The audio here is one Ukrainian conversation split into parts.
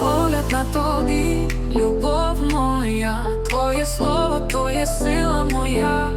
погляд на тобі, любов моя, твоє слово, твоє сила моя.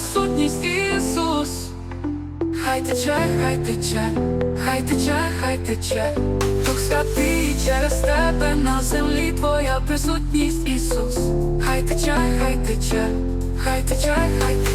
присутність Ісус, хай тече, хай тече, хай тече, хай тече, Дух святий через тебе на землі твоя присутність Ісус, хай тече, хай тече, хай тече, хай тече.